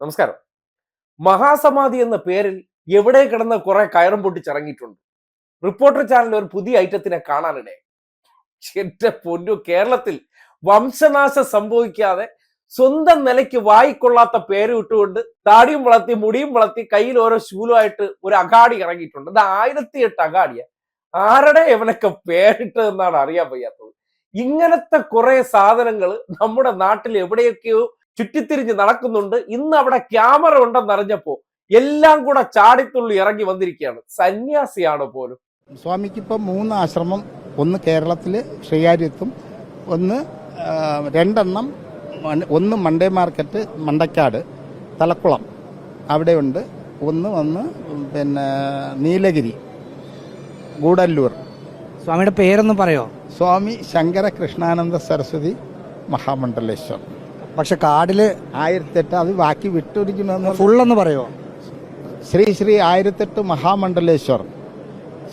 നമസ്കാരം. മഹാസമാധി എന്ന പേരിൽ എവിടെ കിടന്ന് കുറെ കയറും പൊട്ടിച്ചിറങ്ങിയിട്ടുണ്ട്. റിപ്പോർട്ടർ ചാനലിൽ ഒരു പുതിയ ഐറ്റത്തിനെ കാണാനിടെ എന്റെ പൊന്നു കേരളത്തിൽ വംശനാശം സംഭവിക്കാതെ സ്വന്തം നിലയ്ക്ക് വായിക്കൊള്ളാത്ത പേര് ഇട്ടുകൊണ്ട് താടിയും വളർത്തി മുടിയും വളർത്തി കയ്യിൽ ഓരോ ശൂലമായിട്ട് ഒരു അഗാടി ഇറങ്ങിയിട്ടുണ്ട്. അത് ആയിരത്തി എട്ട് അഗാടിയ ആരുടെ ഇവനൊക്കെ പേരിട്ടതെന്നാണ് അറിയാൻ വയ്യാത്തത്? ഇങ്ങനത്തെ കുറെ സാധനങ്ങൾ നമ്മുടെ നാട്ടിൽ എവിടെയൊക്കെയോ ചുറ്റിത്തിരിഞ്ഞ് നടക്കുന്നുണ്ട്. ഇന്ന് അവിടെ ക്യാമറ ഉണ്ടെന്ന് അറിഞ്ഞപ്പോ എല്ലാം കൂടെ ചാടിത്തുള്ളി ഇറങ്ങി വന്നിരിക്കുകയാണ്. സന്യാസിയാണ് പോലും. സ്വാമിക്ക് ഇപ്പം മൂന്ന് ആശ്രമം ഒന്ന് കേരളത്തിൽ ശ്രീകാര്യത്തും ഒന്ന് രണ്ടെണ്ണം ഒന്ന് മണ്ടേ മാർക്കറ്റ് മണ്ടക്കാട് തലക്കുളം അവിടെയുണ്ട്. ഒന്ന് വന്ന് പിന്നെ നീലഗിരി ഗൂഡല്ലൂർ. സ്വാമിയുടെ പേരൊന്ന് പറയോ? സ്വാമി ശങ്കര കൃഷ്ണാനന്ദ സരസ്വതി മഹാമണ്ഡലേശ്വർ. പക്ഷെ കാർഡിൽ ആയിരത്തെട്ട് അത് ബാക്കി വിട്ടൊരിക്കുന്ന ഫുള്ളെന്ന് പറയുമോ ശ്രീ ശ്രീ ആയിരത്തെട്ട് മഹാമണ്ഡലേശ്വർ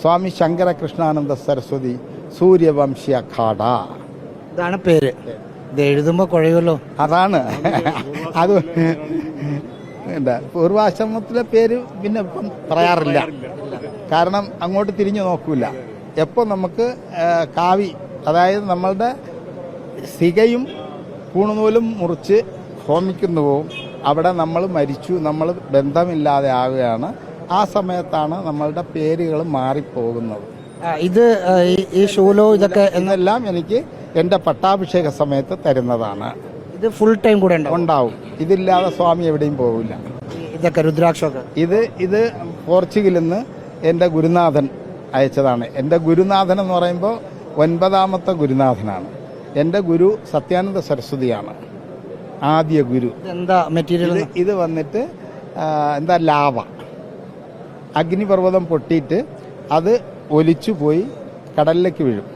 സ്വാമി ശങ്കര കൃഷ്ണാനന്ദ സരസ്വതി സൂര്യവംശി അഖാഡ ഇതാണ് പേര്. ഇത് എഴുതുമ്പോ കുഴയുമല്ലോ. അതാണ്. അത് പൂർവാശ്രമത്തിലെ പേര് പിന്നെ ഇപ്പം പറയാറില്ല. കാരണം അങ്ങോട്ട് തിരിഞ്ഞു നോക്കൂല. എപ്പോൾ നമുക്ക് കാവി അതായത് നമ്മളുടെ സികയും പൂണുനൂലും മുറിച്ച് ഹോമിക്കുന്നു പോവും അവിടെ നമ്മൾ മരിച്ചു നമ്മൾ ബന്ധമില്ലാതെ ആവുകയാണ്. ആ സമയത്താണ് നമ്മളുടെ പേരുകൾ മാറിപ്പോകുന്നത്. ഇത് ഈ- ഷൂലോ ഇതൊക്കെ എന്നെല്ലാം എനിക്ക് എന്റെ പട്ടാഭിഷേക സമയത്ത് തരുന്നതാണ്. ഇത് ഫുൾ ടൈം കൂടെ ഉണ്ടോ ഉണ്ടാവും. ഇതില്ലാതെ സ്വാമി എവിടെയും പോകില്ല ഇതൊക്കെ രുദ്രാക്ഷമൊക്കെ? ഇത് ഇത് പോർച്ചുഗലിൽ നിന്ന് എന്റെ ഗുരുനാഥൻ അയച്ചതാണ്. എന്റെ ഗുരുനാഥൻ എന്ന് പറയുമ്പോൾ ഒൻപതാമത്തെ ഗുരുനാഥനാണ്. എന്റെ ഗുരു സത്യാനന്ദ സരസ്വതിയാണ്. ആദ്യ ഗുരു. എന്താ മെറ്റീരിയൽ ഇത് വന്നിട്ട് എന്താ ലാവ. അഗ്നിപർവതം പൊട്ടിയിട്ട് അത് ഒലിച്ചു പോയി കടലിലേക്ക് വീഴും.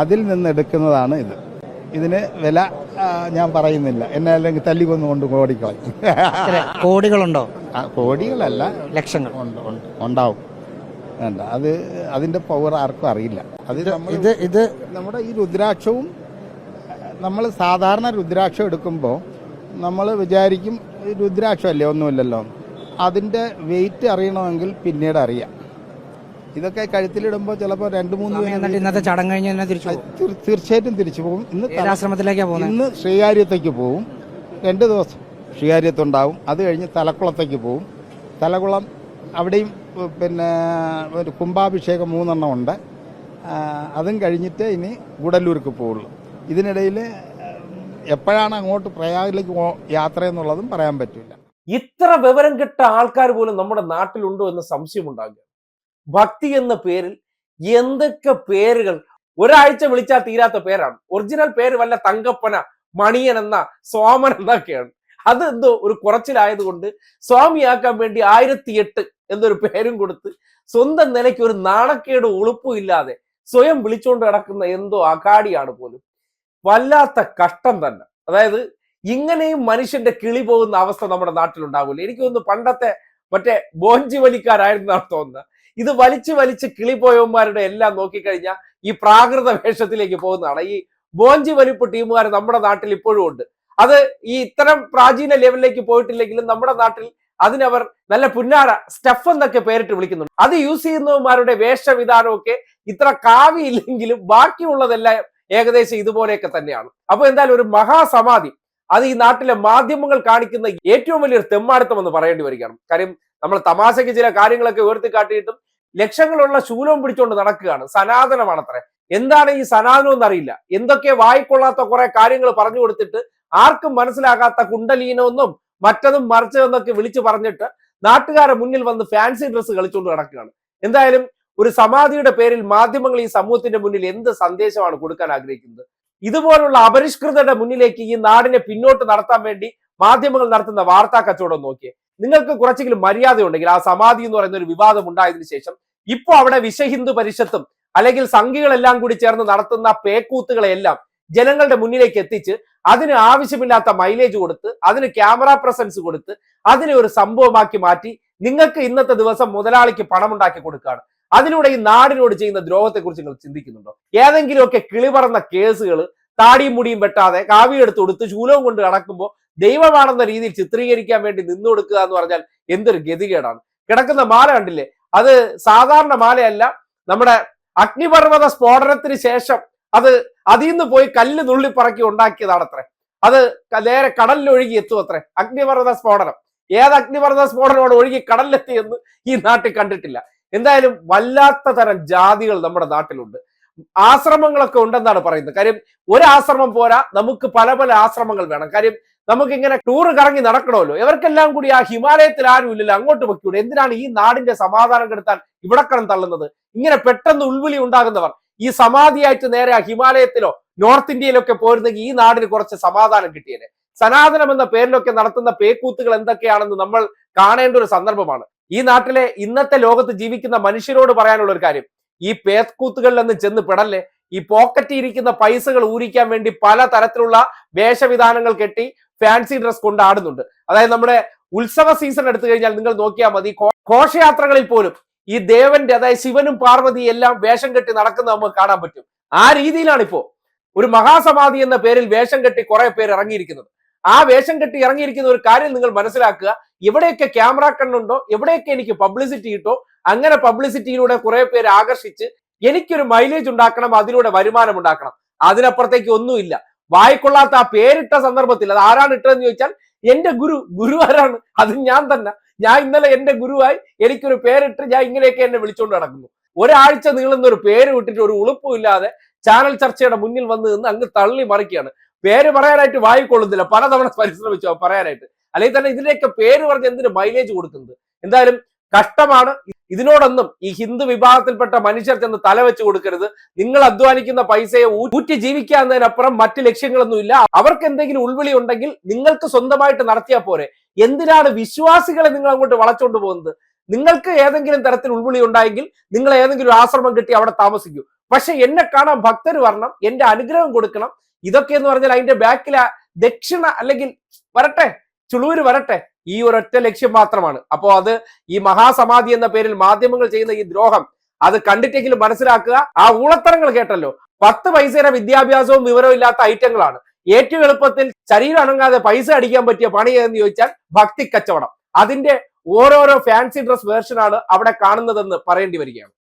അതിൽ നിന്ന് എടുക്കുന്നതാണ് ഇത്. ഇതിന് വില ഞാൻ പറയുന്നില്ല. എന്നെ അല്ലെങ്കിൽ തല്ലി കൊണ്ട് കോടിക്കളയും കോടികളുണ്ടോ? കോടികളല്ല. ലക്ഷങ്ങൾ. ഉണ്ട്, ഉണ്ട്, ഉണ്ടാവും. വേണ്ട അത് അതിന്റെ പവർ ആർക്കും അറിയില്ല. അത് ഇത് ഇത് നമ്മുടെ ഈ രുദ്രാക്ഷവും നമ്മൾ സാധാരണ രുദ്രാക്ഷം എടുക്കുമ്പോൾ നമ്മൾ വിചാരിക്കും "ഈ രുദ്രാക്ഷമല്ലേ ഒന്നുമില്ലല്ലോ. അതിന്റെ വെയിറ്റ് അറിയണമെങ്കിൽ പിന്നീട് അറിയാം. ഇതൊക്കെ കഴുത്തിലിടുമ്പോൾ ചിലപ്പോൾ രണ്ട് മൂന്ന് ഇന്നത്തെ ചടങ്ങ് കഴിഞ്ഞ് തീർച്ചയായിട്ടും തിരിച്ചു പോകും. ഇന്ന് ആശ്രമത്തിലേക്ക് പോകും പോകുന്നത് ഇന്ന് ശ്രീകാര്യത്തേക്ക് പോകും രണ്ട് ദിവസം ശ്രീകാര്യത്തുണ്ടാവും. അത് കഴിഞ്ഞ് തലക്കുളത്തേക്ക് പോകും തലകുളം അവിടെയും പിന്നെ ഒരു കുംഭാഭിഷേകം മൂന്നെണ്ണം ഉണ്ട്. അതും കഴിഞ്ഞിട്ട് ഇനി ഗുഡല്ലൂർക്ക് പോവുള്ളൂ. ഇതിനിടയിൽ എപ്പോഴാണ് അങ്ങോട്ട് പ്രയാഗിലേക്ക് യാത്ര എന്നുള്ളതും പറയാൻ പറ്റില്ല. ഇത്ര വിവരം കിട്ട ആൾക്കാർ പോലും നമ്മുടെ നാട്ടിലുണ്ടോ എന്ന് സംശയമുണ്ടാകുക ഭക്തി എന്ന പേരിൽ എന്തൊക്കെ പേരുകൾ ഒരാഴ്ച വിളിച്ചാൽ തീരാത്ത പേരാണ്. ഒറിജിനൽ പേര് വല്ല തങ്കപ്പന മണിയൻ എന്ന സോമൻ എന്നൊക്കെയാണ്. അത് എന്തോ ഒരു കുറച്ചിലായതുകൊണ്ട് സ്വാമിയാക്കാൻ വേണ്ടി ആയിരത്തി എട്ട് എന്നൊരു പേരും കൊടുത്ത് സ്വന്തം നിലയ്ക്ക് ഒരു നാണക്കേട് ഉളുപ്പും ഇല്ലാതെ സ്വയം വിളിച്ചുകൊണ്ട് കിടക്കുന്ന എന്തോ അകാടിയാണ് പോലും. വല്ലാത്ത കഷ്ടം തന്നെ. അതായത് ഇങ്ങനെയും മനുഷ്യന്റെ കിളി പോകുന്ന അവസ്ഥ നമ്മുടെ നാട്ടിലുണ്ടാവില്ല എനിക്ക് തോന്നുന്നു പണ്ടത്തെ മറ്റേ ബോഞ്ചി വലിക്കാരായിരുന്നാണ് തോന്നുന്നത്. ഇത് വലിച്ചു വലിച്ച് കിളി പോയവന്മാരുടെ എല്ലാം നോക്കിക്കഴിഞ്ഞാൽ ഈ പ്രാകൃത വേഷത്തിലേക്ക് പോകുന്നതാണ്. ഈ ബോഞ്ചി വലിപ്പ് ടീമുകാർ നമ്മുടെ നാട്ടിൽ ഇപ്പോഴും ഉണ്ട്. അത് ഈ ഇത്തരം പ്രാചീന ലെവലിലേക്ക് പോയിട്ടില്ലെങ്കിലും നമ്മുടെ നാട്ടിൽ അതിനവർ നല്ല പുന്നാര സ്റ്റഫ് എന്നൊക്കെ പേരിട്ട് വിളിക്കുന്നുണ്ട്. അത് യൂസ് ചെയ്യുന്നവന്മാരുടെ വേഷവിധാനമൊക്കെ ഇത്ര കാവിയില്ലെങ്കിലും ബാക്കിയുള്ളതെല്ലാം ഏകദേശം ഇതുപോലെയൊക്കെ തന്നെയാണ്. അപ്പൊ എന്തായാലും ഒരു മഹാസമാധി. അത് ഈ നാട്ടിലെ മാധ്യമങ്ങൾ കാണിക്കുന്ന ഏറ്റവും വലിയൊരു തെമ്മാടുത്തം എന്ന് പറയേണ്ടി വരികയാണ്. കാര്യം നമ്മൾ തമാശയ്ക്ക് ചില കാര്യങ്ങളൊക്കെ ഉയർത്തി കാട്ടിയിട്ടും ലക്ഷങ്ങളുള്ള ശൂലവും പിടിച്ചുകൊണ്ട് നടക്കുകയാണ്. സനാതനമാണത്രേ. എന്താണ് ഈ സനാതനം എന്നറിയില്ല. എന്തൊക്കെ വായിക്കൊള്ളാത്ത കുറെ കാര്യങ്ങൾ പറഞ്ഞു കൊടുത്തിട്ട് ആർക്കും മനസ്സിലാകാത്ത കുണ്ടലീനമെന്നും മറ്റതും മറിച്ചതെന്നൊക്കെ വിളിച്ചു പറഞ്ഞിട്ട് നാട്ടുകാരെ മുന്നിൽ വന്ന് ഫാൻസി ഡ്രസ്സ് കളിച്ചുകൊണ്ട് നടക്കുകയാണ്. എന്തായാലും ഒരു സമാധിയുടെ പേരിൽ മാധ്യമങ്ങൾ ഈ സമൂഹത്തിന്റെ മുന്നിൽ എന്ത് സന്ദേശമാണ് കൊടുക്കാൻ ആഗ്രഹിക്കുന്നത്? ഇതുപോലുള്ള അപരിഷ്കൃതരുടെ മുന്നിലേക്ക് ഈ നാടിനെ പിന്നോട്ട് നടത്താൻ വേണ്ടി മാധ്യമങ്ങൾ നടത്തുന്ന വാർത്താ കച്ചവടം നോക്കിയേ. നിങ്ങൾക്ക് കുറച്ചെങ്കിലും മര്യാദ ഉണ്ടെങ്കിൽ ആ സമാധി എന്ന് പറയുന്ന ഒരു വിവാദം ഉണ്ടായതിനു ശേഷം ഇപ്പോൾ അവിടെ വിശ്വഹിന്ദു പരിഷത്തും അല്ലെങ്കിൽ സംഘികളെല്ലാം കൂടി ചേർന്ന് നടത്തുന്ന പേക്കൂത്തുകളെല്ലാം ജനങ്ങളുടെ മുന്നിലേക്ക് എത്തിച്ച് അതിന് ആവശ്യമില്ലാത്ത മൈലേജ് കൊടുത്ത് അതിന് ക്യാമറ പ്രസൻസ് കൊടുത്ത് അതിനെ ഒരു സംഭവമാക്കി മാറ്റി നിങ്ങൾക്ക് ഇന്നത്തെ ദിവസം മുതലാളിക്ക് പണമുണ്ടാക്കി കൊടുക്കുകയാണ്. അതിലൂടെ ഈ നാടിനോട് ചെയ്യുന്ന ദ്രോഹത്തെക്കുറിച്ച് നിങ്ങൾ ചിന്തിക്കുന്നുണ്ടോ? ഏതെങ്കിലുമൊക്കെ കിളിപറന്ന കേസുകൾ താടിയും മുടിയും വെട്ടാതെ കാവിയെടുത്ത് കൊടുത്ത് ശൂലവും കൊണ്ട് നടക്കുമ്പോൾ ദൈവമാണെന്ന രീതിയിൽ ചിത്രീകരിക്കാൻ വേണ്ടി നിന്നു കൊടുക്കുക എന്ന് പറഞ്ഞാൽ എന്തൊരു ഗതികേടാണ്. കിടക്കുന്ന മാല കണ്ടില്ലേ? അത് സാധാരണ മാലയല്ല. നമ്മുടെ അഗ്നിപർവത സ്ഫോടനത്തിന് ശേഷം അത് അതിൽ നിന്ന് പോയി കല്ല് നുള്ളിപ്പറക്കി ഉണ്ടാക്കിയതാണത്രേ. അത് നേരെ കടലിലൊഴുകി എത്തും അത്രേ അഗ്നിപർവത സ്ഫോടനം. ഏത് അഗ്നിപർവത സ്ഫോടനമാണ് ഒഴുകി കടലിലെത്തി എന്ന് ഈ നാട്ടിൽ കണ്ടിട്ടില്ല. എന്തായാലും വല്ലാത്ത തരം ജാതികൾ നമ്മുടെ നാട്ടിലുണ്ട്. ആശ്രമങ്ങളൊക്കെ ഉണ്ടെന്നാണ് പറയുന്നത്. കാര്യം ഒരു ആശ്രമം പോരാ നമുക്ക് പല പല ആശ്രമങ്ങൾ വേണം. കാര്യം നമുക്ക് ഇങ്ങനെ ടൂർ കറങ്ങി നടക്കണമല്ലോ. ഇവർക്കെല്ലാം കൂടി ആ ഹിമാലയത്തിൽ ആരും ഇല്ലല്ലോ അങ്ങോട്ട് വെക്കൂടെ എന്തിനാണ് ഈ നാടിന്റെ സമാധാനം കെടുത്താൻ ഇവിടെ കടം തള്ളുന്നത്? ഇങ്ങനെ പെട്ടെന്ന് ഉൾവിളി ഉണ്ടാകുന്നവർ ഈ സമാധിയായിട്ട് നേരെ ആ ഹിമാലയത്തിലോ നോർത്ത് ഇന്ത്യയിലൊക്കെ പോയിരുന്നെങ്കിൽ ഈ നാടിന് കുറച്ച് സമാധാനം കിട്ടിയേനെ. സനാതനം എന്ന പേരിലൊക്കെ നടത്തുന്ന പേക്കൂത്തുകൾ എന്തൊക്കെയാണെന്ന് നമ്മൾ കാണേണ്ട ഒരു സന്ദർഭമാണ്. ഈ നാട്ടിലെ ഇന്നത്തെ ലോകത്ത് ജീവിക്കുന്ന മനുഷ്യരോട് പറയാനുള്ള ഒരു കാര്യം. ഈ പേക്കൂത്തുകളിലൊന്നും ചെന്ന് പെടല്ലേ ഈ പോക്കറ്റിൽ ഇരിക്കുന്ന പൈസകൾ ഊരിക്കാൻ വേണ്ടി പല തരത്തിലുള്ള വേഷവിധാനങ്ങൾ കെട്ടി ഫാൻസി ഡ്രസ് കൊണ്ട് ആടുന്നുണ്ട്. അതായത് നമ്മുടെ ഉത്സവ സീസൺ എടുത്തു കഴിഞ്ഞാൽ നിങ്ങൾ നോക്കിയാൽ മതി. ഘോഷയാത്രകളിൽ പോലും ഈ ദേവന്റെ അതായത് ശിവനും പാർവതി എല്ലാം വേഷം കെട്ടി നടക്കുന്നത് നമുക്ക് കാണാൻ പറ്റും. ആ രീതിയിലാണ് ഇപ്പോ ഒരു മഹാസമാധി എന്ന പേരിൽ വേഷം കെട്ടി കുറെ പേര് ഇറങ്ങിയിരിക്കുന്നത്. ആ വേഷം കെട്ടി ഇറങ്ങിയിരിക്കുന്ന ഒരു കാര്യം നിങ്ങൾ മനസ്സിലാക്കുക. എവിടെയൊക്കെ ക്യാമറ കണ്ണുണ്ടോ എവിടെയൊക്കെ എനിക്ക് പബ്ലിസിറ്റി കിട്ടോ അങ്ങനെ പബ്ലിസിറ്റിയിലൂടെ കുറെ പേര് ആകർഷിച്ച് എനിക്കൊരു മൈലേജ് ഉണ്ടാക്കണം അതിലൂടെ വരുമാനം ഉണ്ടാക്കണം. അതിനപ്പുറത്തേക്ക് ഒന്നുമില്ല വായിക്കൊള്ളാത്ത ആ പേരിട്ട സന്ദർഭത്തിൽ അത് ആരാണ് ഇട്ടതെന്ന് ചോദിച്ചാൽ എന്റെ ഗുരു ഗുരു ആരാണ്? അത് ഞാൻ തന്നെ. ഞാൻ ഇന്നലെ എന്റെ ഗുരുവായി എനിക്കൊരു പേരിട്ട് ഞാൻ ഇങ്ങനെയൊക്കെ എന്നെ വിളിച്ചുകൊണ്ട് നടക്കുന്നു. ഒരാഴ്ച നീളുന്ന ഒരു പേര് വിട്ടിട്ട് ഒരു ഉളുപ്പും ഇല്ലാതെ ചാനൽ ചർച്ചയുടെ മുന്നിൽ വന്ന് നിന്ന് അങ്ങ് തള്ളി മറിക്കുകയാണ് പേര് പറയാനായിട്ട് വായിക്കൊള്ളുന്നില്ല. പലതവണ പരിശ്രമിച്ചു പറയാനായിട്ട്. അല്ലെങ്കിൽ തന്നെ ഇതിന്റെയൊക്കെ പേര് പറഞ്ഞ് എന്തിന് മൈലേജ് കൊടുക്കുന്നത്? എന്തായാലും കഷ്ടമാണ്. ഇതിനോടൊന്നും ഈ ഹിന്ദു വിഭാഗത്തിൽപ്പെട്ട മനുഷ്യർ ചെന്ന് തലവെച്ച് കൊടുക്കരുത്. നിങ്ങൾ അധ്വാനിക്കുന്ന പൈസയെ ഊറ്റി ജീവിക്കാന്നതിനപ്പുറം മറ്റ് ലക്ഷ്യങ്ങളൊന്നുമില്ല അവർക്ക് എന്തെങ്കിലും ഉൾവിളി ഉണ്ടെങ്കിൽ നിങ്ങൾക്ക് സ്വന്തമായിട്ട് നടത്തിയാൽ പോരെ. എന്തിനാണ് വിശ്വാസികളെ നിങ്ങൾ അങ്ങോട്ട് വളച്ചുകൊണ്ട് പോകുന്നത്? നിങ്ങൾക്ക് ഏതെങ്കിലും തരത്തിൽ ഉൾവിളി ഉണ്ടായെങ്കിൽ നിങ്ങൾ ഏതെങ്കിലും ആശ്രമം കിട്ടി അവിടെ താമസിക്കൂ. പക്ഷെ എന്നെ കാണാൻ ഭക്തർ വരണം എന്റെ അനുഗ്രഹം കൊടുക്കണം ഇതൊക്കെ എന്ന് പറഞ്ഞാൽ അതിന്റെ ബാക്കിൽ ദക്ഷിണ അല്ലെങ്കിൽ വരട്ടെ ചുളൂര് വരട്ടെ ഈ ഒരൊറ്റ ലക്ഷ്യം മാത്രമാണ്. അപ്പോ അത് ഈ മഹാസമാധി എന്ന പേരിൽ മാധ്യമങ്ങൾ ചെയ്യുന്ന ഈ ദ്രോഹം അത് കണ്ടിട്ടെങ്കിലും മനസ്സിലാക്കുക. ആ ഊളത്തരങ്ങൾ കേട്ടല്ലോ. പത്ത് പൈസയുടെ വിദ്യാഭ്യാസവും വിവരവും ഇല്ലാത്ത ഐറ്റങ്ങളാണ്. ഏറ്റവും എളുപ്പത്തിൽ ശരീരം അനങ്ങാതെ പൈസ അടിക്കാൻ പറ്റിയ പണി എന്ന് ചോദിച്ചാൽ ഭക്തി കച്ചവടം അതിന്റെ ഓരോരോ ഫാൻസി ഡ്രസ് വേർഷനാണ് അവിടെ കാണുന്നതെന്ന് പറയേണ്ടി വരികയാണ്.